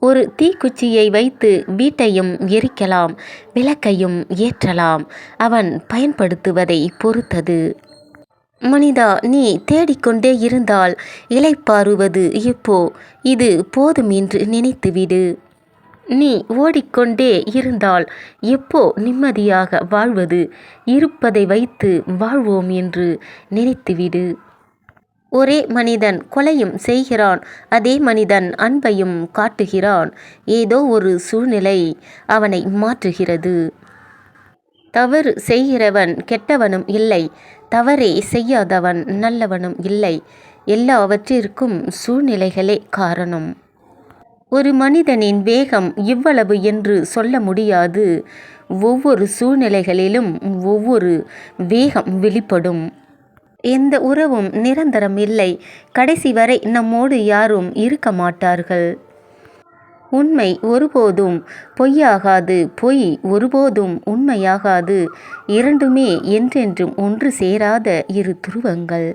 ஒரு தீக்குச்சியை வைத்து வீட்டையும் எரிக்கலாம் விளக்கையும் ஏற்றலாம். அவன் பயன்படுத்துவதை பொறுத்தது. மனிதா நீ தேடிக்கொண்டே இருந்தால் இலைப்பாறுவது எப்போ? இது போதும் என்று நினைத்துவிடு. நீ ஓடிக்கொண்டே இருந்தால் எப்போ நிம்மதியாக வாழ்வது? இருப்பதை வைத்து வாழ்வோம் என்று நினைத்துவிடு. ஒரே மனிதன் கொலையும் செய்கிறான். அதே மனிதன் அன்பையும் காட்டுகிறான். ஏதோ ஒரு சூழ்நிலை அவனை மாற்றுகிறது. தவறு செய்கிறவன் கெட்டவனும் இல்லை. தவறே செய்யாதவன் நல்லவனும் இல்லை. எல்லாவற்றிற்கும் சூழ்நிலைகளே காரணம். ஒரு மனிதனின் வேகம் இவ்வளவு என்று சொல்ல முடியாது. ஒவ்வொரு சூழ்நிலைகளிலும் ஒவ்வொரு வேகம் வெளிப்படும். எந்த உறவும் நிரந்தரம் இல்லை. கடைசி வரை நம்மோடு யாரும் இருக்க மாட்டார்கள். உண்மை ஒருபோதும் பொய்யாகாது. பொய் ஒருபோதும் உண்மையாகாது. இரண்டுமே என்றென்றும் ஒன்று சேராத இரு துருவங்கள்.